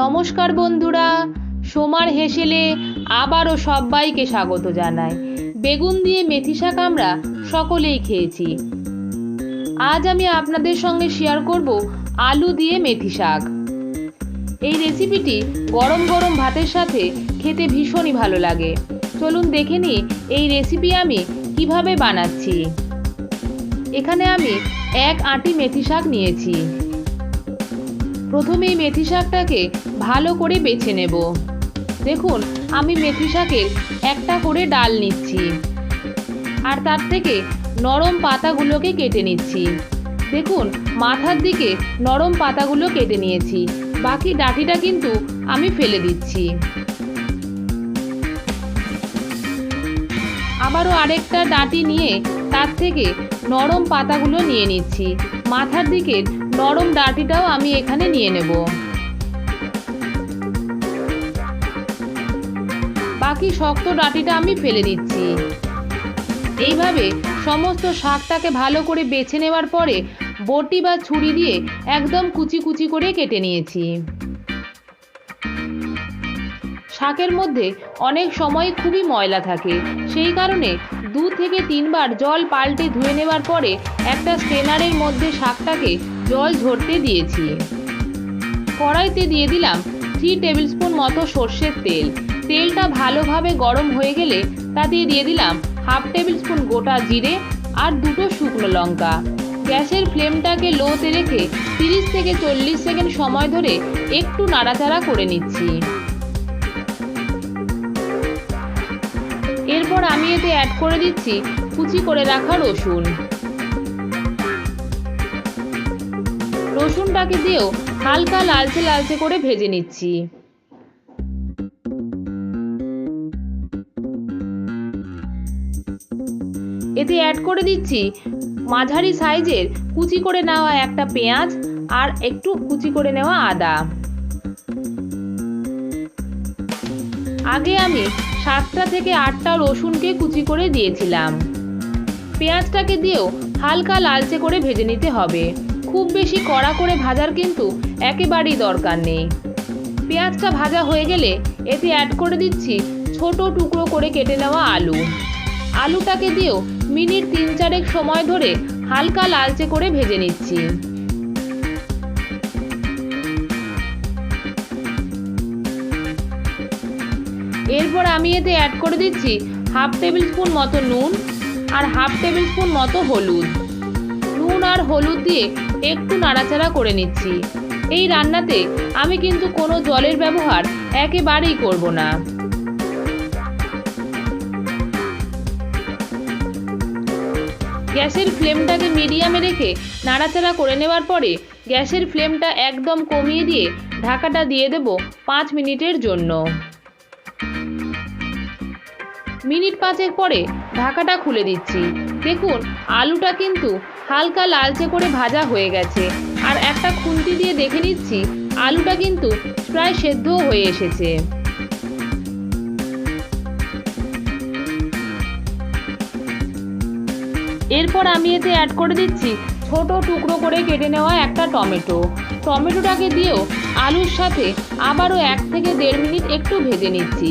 নমস্কার বন্ধুরা। সোমার হেসেলে আবারও সবাইকে স্বাগত জানাই। বেগুন দিয়ে মেথি শাক আমরা সকলেই খেয়েছি। আজ আমি আপনাদের সঙ্গে শেয়ার করব আলু দিয়ে মেথি শাক। এই রেসিপিটি গরম গরম ভাতের সাথে খেতে ভীষণই ভালো লাগে। চলুন দেখে নিই এই রেসিপি আমি কীভাবে বানাচ্ছি। এখানে আমি এক আঁটি মেথি শাক নিয়েছি। প্রথমে এই মেথি শাকটাকে ভালো করে বেছে নেব। দেখুন, আমি মেথি শাকের একটা করে ডাল নিচ্ছি। আর তার থেকে নরম পাতাগুলোকে কেটে নিচ্ছি। দেখুন, মাথার দিকে নরম পাতাগুলো কেটে নিয়েছি। বাকি ডাঁটিটা কিন্তু আমি ফেলে দিচ্ছি। আবারও আরেকটা ডাঁটি নিয়ে তার থেকে নরম পাতাগুলো নিয়ে নিচ্ছি। মাথার দিকের নরম ডাঁটিটাও আমি এখানে নিয়ে নেব। বাকি শক্ত ডাঁটিটা আমি ফেলে দিচ্ছি। এইভাবে সমস্ত শাকটাকে ভালো করে বেছে নেওয়ার পরে বটি বা ছুরি দিয়ে একদম কুচি কুচি করে কেটে নিয়েছি। শাকের মধ্যে অনেক সময় খুবই ময়লা থাকে। সেই কারণে দু থেকে তিনবার জল পাল্টে ধুয়ে নেওয়ার পরে একটা স্টেনারের মধ্যে শাকটাকে জল ঝরতে দিয়েছি। কড়াইতে দিয়ে দিলাম থ্রি টেবিল স্পুন মতো সর্ষের তেল। তেলটা ভালোভাবে গরম হয়ে গেলে তাতে দিয়ে দিলাম হাফ টেবিল স্পুন গোটা জিরে আর দুটো শুকনো লঙ্কা। গ্যাসের ফ্লেমটাকে লোতে রেখে তিরিশ থেকে চল্লিশ সেকেন্ড সময় ধরে একটু নাড়াচাড়া করে নিচ্ছি। এরপর আমি এতে অ্যাড করে দিচ্ছি কুচি করে রাখা রসুন। রসুনটাকে দিয়েও হালকা লালচে লালচে করে ভেজে নিচ্ছি। এতে অ্যাড করে দিচ্ছি মাঝারি সাইজের কুচি করে নেওয়া একটা পেঁয়াজ আর একটু কুচি করে নেওয়া আদা। আগে আমি সাতটা থেকে আটটা রসুনকে কুচি করে দিয়েছিলাম। পেঁয়াজটাকে দিয়েও হালকা লালচে করে ভেজে নিতে হবে। খুব বেশি কড়া করে ভাজার কিন্তু একেবারেই দরকার নেই। পেঁয়াজটা ভাজা হয়ে গেলে এতে অ্যাড করে দিচ্ছি ছোট টুকরো করে কেটে নেওয়া আলু। আলুটাকে দিয়েও মিনিট তিন চারেক সময় ধরে হালকা লালচে করে ভেজে নিচ্ছি। এরপর আমি এতে অ্যাড করে দিচ্ছি হাফ টেবিল স্পুন মতো নুন আর হাফ টেবিল স্পুন মতো হলুদ। নুন আর হলুদ দিয়ে একটু নাড়াচাড়া করে নিচ্ছি। এই রান্নাতে আমি কিন্তু কোনো জলের ব্যবহার একেবারেই করব না। গ্যাসের ফ্লেমটাকে মিডিয়ামে রেখে নাড়াচাড়া করে নেওয়ার পরে গ্যাসের ফ্লেমটা একদম কমিয়ে দিয়ে ঢাকাটা দিয়ে দেব পাঁচ মিনিটের জন্য। মিনিট পাঁচের পরে ঢাকাটা খুলে দিচ্ছি। দেখুন, আলুটা কিন্তু হালকা লালচে করে ভাজা হয়ে গেছে। আর একটা খুন্তি দিয়ে দেখে নিচ্ছি, আলুটা কিন্তু প্রায় সেদ্ধও হয়ে এসেছে। এরপর আমি এতে অ্যাড করে দিচ্ছি ছোট টুকরো করে কেটে নেওয়া একটা টমেটো। টমেটোটাকে দিয়েও আলুর সাথে আবারও এক থেকে দেড় মিনিট একটু ভেজে নিচ্ছি।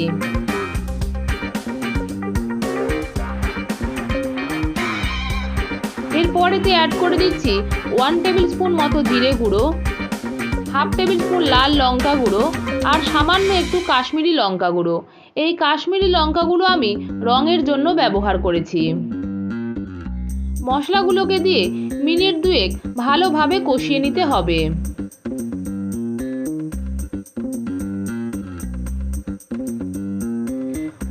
এরপরেতে অ্যাড করে দিচ্ছি ওয়ান টেবিল স্পুন মতো জিরে গুঁড়ো হাফ টেবিল স্পুন লাল লঙ্কা গুঁড়ো আর সামান্য একটু কাশ্মীরি লঙ্কা গুঁড়ো। এই কাশ্মীরি লঙ্কা গুঁড়ো আমি রঙের জন্য ব্যবহার করেছি। মশলাগুলোকে দিয়ে মিনিট দুয়েক ভালোভাবে কষিয়ে নিতে হবে।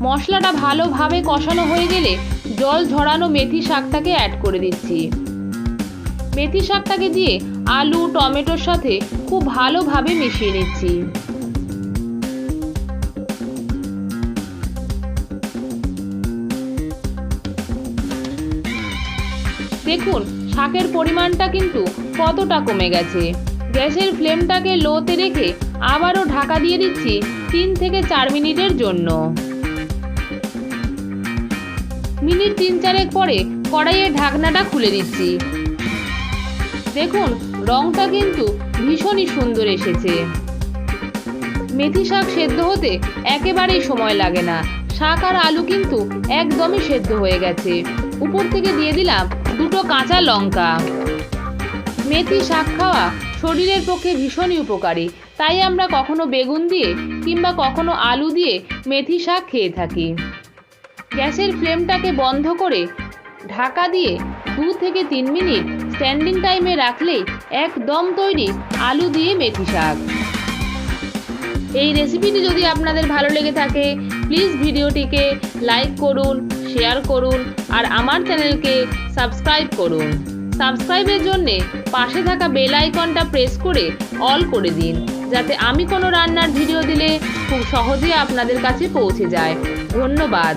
মশলাটা ভালোভাবে কষানো হয়ে গেলে জল ঝরানো মেথি শাকটাকে অ্যাড করে দিচ্ছি। মেথি শাকটাকে দিয়ে আলু, টমেটোর সাথে খুব ভালোভাবে মিশিয়ে নিচ্ছি। দেখুন, শাকের পরিমাণটা কিন্তু কতটা কমে গেছে। গ্যাসের ফ্লেমটাকে লোতে রেখে আবারও ঢাকা দিয়ে দিচ্ছি তিন থেকে চার মিনিটের জন্য। মিনিট তিন চারেক পরে কড়াইয়ের ঢাকনাটা খুলে দিচ্ছি দেখুন, রংটা কিন্তু ভীষণই সুন্দর এসেছে। মেথি শাক সেদ্ধ হতে একেবারেই সময় লাগে না। শাক আর আলু কিন্তু একদমই সেদ্ধ হয়ে গেছে। উপর থেকে দিয়ে দিলাম দুটো কাঁচা লঙ্কা। মেথি শাক খাওয়া শরীরের পক্ষে ভীষণই উপকারী। তাই আমরা কখনো বেগুন দিয়ে কিংবা কখনো আলু দিয়ে মেথি শাক খেয়ে থাকি। গ্যাসের ফ্লেমটাকে বন্ধ করে ঢাকা দিয়ে দু থেকে তিন মিনিট স্ট্যান্ডিং টাইমে রাখলেই একদম তৈরি আলু দিয়ে মেথি শাক। এই রেসিপিটি যদি আপনাদের ভালো লেগে থাকে, প্লিজ ভিডিওটিকে লাইক করুন, শেয়ার করুন, আর আমার চ্যানেলকে সাবস্ক্রাইব করুন। সাবস্ক্রাইবের জন্যে পাশে থাকা বেল আইকনটা প্রেস করে অল করে দিন, যাতে আমি কোনো রান্নার ভিডিও দিলে খুব সহজে আপনাদের কাছে পৌঁছে যায়। ধন্যবাদ।